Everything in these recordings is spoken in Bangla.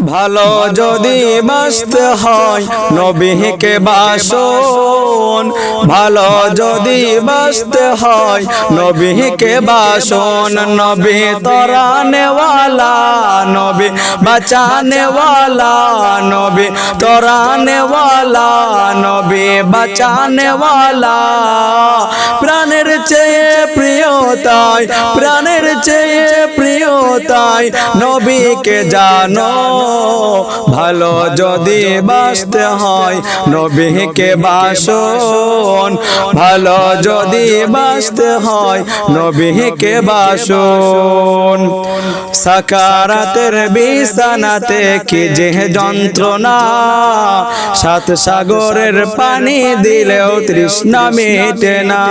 ভালো যদি বাঁচতে হয়, নবীকে বাসন। ভালো যদি বাঁচতে হয়, নবীকে বাসন। নবী তরানেওয়ালা, নবী বাঁচানেওয়ালা, নবী তরানেওয়ালা, নবী বাঁচানেওয়ালা। প্রাণের চেয়ে প্রিয় তাই, প্রাণের চেয়ে প্রিয় তাই নবীকে জানো, ভালো যদি বাসতে হয় নবীকে বাসন। ভালো যদি বাসতে হয় নবীকে বাসন। সাকারাতের বিছানাতে কি যে যন্ত্রণা? সাত সাগরের পানি দিলেও তৃষ্ণা মেটে না।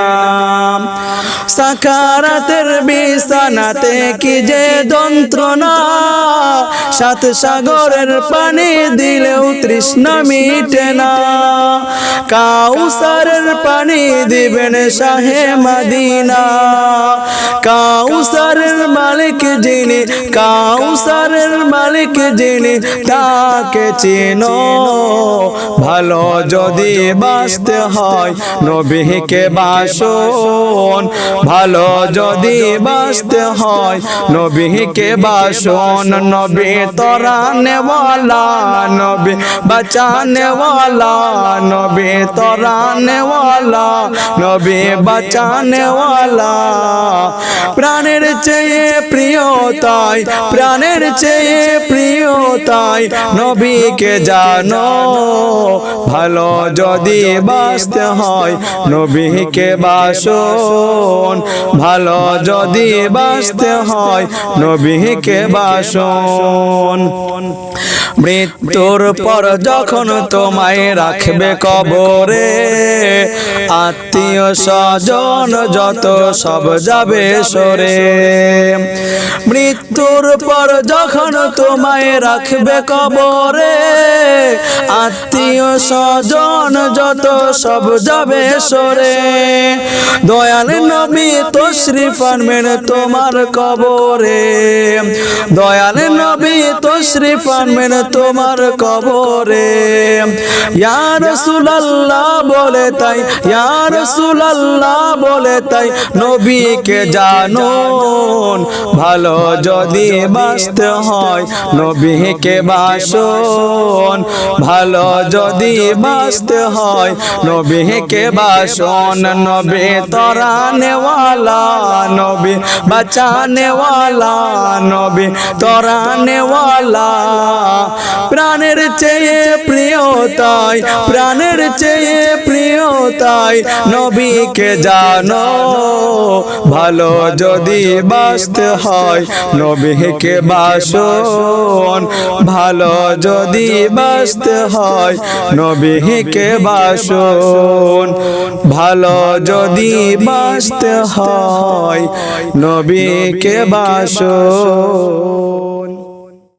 সাকারাতের বিছানাতে কি যে যন্ত্রণা? সাত সাগরের পানি দিলেও তৃষ্ণা মিটে না। কাউসারের পানি দিবেন শাহে মদিনা। কাউসারের মালিক যিনি, কাউসারের মালিক যিনি, তাকে চিনো। ভালো যদি বাঁচতে হয় নবীকে বাসন। ভালো যদি বাঁচতে হয় নবীকে বাসন। নবী তোরানে নেওয়ালা নবী বাঁচানে ওয়ালা নবী তোরানে নেওয়ালা নবী বাঁচানে ওয়ালা প্রাণের চেয়ে প্রিয় তাই, প্রাণের চেয়ে প্রিয় তাই নবীকে জানো, ভালো যদি বাঁচতে হয় নবীকে বাসন। ভালো যদি বাঁচতে হয় নবীকে বাসন। মৃত্যুর পর যখন তোমায় রাখবে কবরে, আত্মীয় স্বজন যত সব যাবে সরে। মৃত্যুর পর যখন তোমায় রাখবে কবরে আত্মীয় স্বজন, যত সব যাবে সরে। দয়াল নবী তশরিফ আনবেন তোমার কবরে। দয়াল নবী তশরিফ আনবেন তোমার কবরে। ইয়া রাসূলুল্লাহ, বলে তাই। ইয়া রাসূলুল্লাহ, বলে তাই। নবীকে জানুন, ভালো যদি বাঁচতে হয়, নবীকে বাসন, ভালো যদি বাঁচতে হয়, নবীকে বাসন, নবী তরানেওয়ালা নবী বাঁচানেওয়ালা নবী তরানেওয়ালা প্রাণের চেয়ে প্রিয় তাই প্রাণের চেয়ে প্রিয় তাই নবীকে জানো। ভালো যদি বাঁচতে হয় নবীকে বাসন। ভালো যদি বাঁচতে হয় নবীকে বাসন। ভালো যদি বাঁচতে হয় নবীকে বাসন।